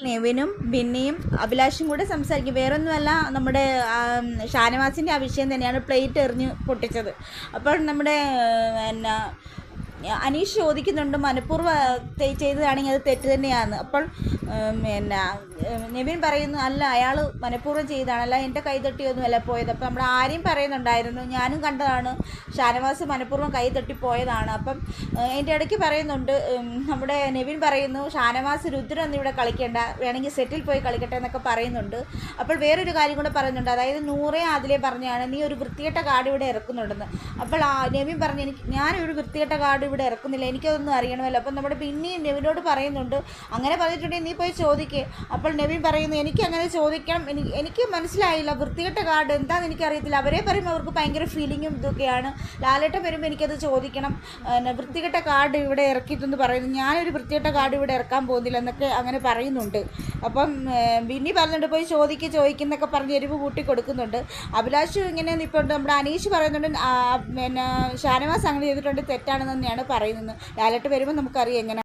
നെവിനും ബിന്നിയും അഭിലാഷും കൂടെ സംസാരിക്കും. വേറൊന്നുമല്ല നമ്മുടെ ഷാനവാസിന്റെ ആ വിഷയം തന്നെയാണ് പ്ലേറ്റ് എറിഞ്ഞ് പൊട്ടിച്ചത്. അപ്പോൾ നമ്മുടെ എന്നാ അനീഷ് ചോദിക്കുന്നുണ്ട് മനഃപൂർവം ചെയ്തതാണെങ്കിൽ അത് തെറ്റ് തന്നെയാണ് അപ്പോൾ പിന്നെ നിവിൻ പറയുന്നു അല്ല അയാൾ മനഃപൂർവം ചെയ്തതാണ് അല്ല എന്റെ കൈ പോയത്. അപ്പം നമ്മൾ ആരെയും പറയുന്നുണ്ടായിരുന്നു ഞാനും കണ്ടതാണ് ഷാനവാസ് മനഃപൂർവം കൈ തട്ടി പോയതാണ്. അപ്പം എന്റെ ഇടയ്ക്ക് പറയുന്നുണ്ട് നമ്മുടെ നെവിൻ പറയുന്നു ഷാനവാസ് രുദ്രൊന്നും ഇവിടെ കളിക്കേണ്ട വേണമെങ്കിൽ സെറ്റിൽ പോയി കളിക്കട്ടെ എന്നൊക്കെ പറയുന്നുണ്ട്. അപ്പോൾ വേറൊരു കാര്യം കൂടെ പറയുന്നുണ്ട് അതായത് നൂറേ അതിലെ പറഞ്ഞാണ് നീ ഒരു വൃത്തികെട്ട കാർഡ് ഇവിടെ ഇറക്കുന്നുണ്ടെന്ന്. അപ്പോൾ ആ നെവിൻ പറഞ്ഞു എനിക്ക് ഞാനൊരു വൃത്തികെട്ട കാർഡ് ഇവിടെ ഇറക്കുന്നില്ല. എനിക്കതൊന്നും അറിയണമല്ലോ. അപ്പം നമ്മുടെ പിന്നെയും നെവിനോട് പറയുന്നുണ്ട്. അങ്ങനെ പറഞ്ഞിട്ടുണ്ടെങ്കിൽ നീ പോയി ചോദിക്കേ. അപ്പോൾ നെവിൻ പറയുന്നു എനിക്ക് അങ്ങനെ ചോദിക്കണം. എനിക്ക് എനിക്ക് മനസ്സിലായില്ല. വൃത്തികെട്ട കാർഡ് എന്താണെന്ന് എനിക്കറിയത്തില്ല. അവരെ പറയുമ്പോൾ അവർക്ക് ഭയങ്കര ഫീലിങ്ങും ഇതൊക്കെയാണ്. ലാലേട്ടൻ വരുമ്പോൾ എനിക്കത് ചോദിക്കണം. വൃത്തികെട്ട കാർഡ് ഇവിടെ ഇറക്കിയിട്ടെന്ന് പറയുന്നു. ഞാനൊരു വൃത്തികെട്ട കാർഡ് ഇവിടെ ഇറക്കാൻ പോകുന്നില്ല എന്നൊക്കെ അങ്ങനെ പറയുന്നുണ്ട്. അപ്പം ബിന്നി പറഞ്ഞിട്ട് പോയി ചോദിക്കുക ചോദിക്കുന്നൊക്കെ പറഞ്ഞ് എരിവ് കൂട്ടി കൊടുക്കുന്നുണ്ട്. അഭിലാഷ് ഇങ്ങനെ നിൽപ്പുണ്ട് നമ്മുടെ അനീഷ് പറയുന്നുണ്ട് പിന്നെ ഷാനവാസ് അങ്ങനെ ചെയ്തിട്ടുണ്ട്. തെറ്റാണെന്ന് തന്നെയാണ് പറയുന്നത് ലാലേട്ട് വരുമ്പോൾ നമുക്കറിയാം എങ്ങനെ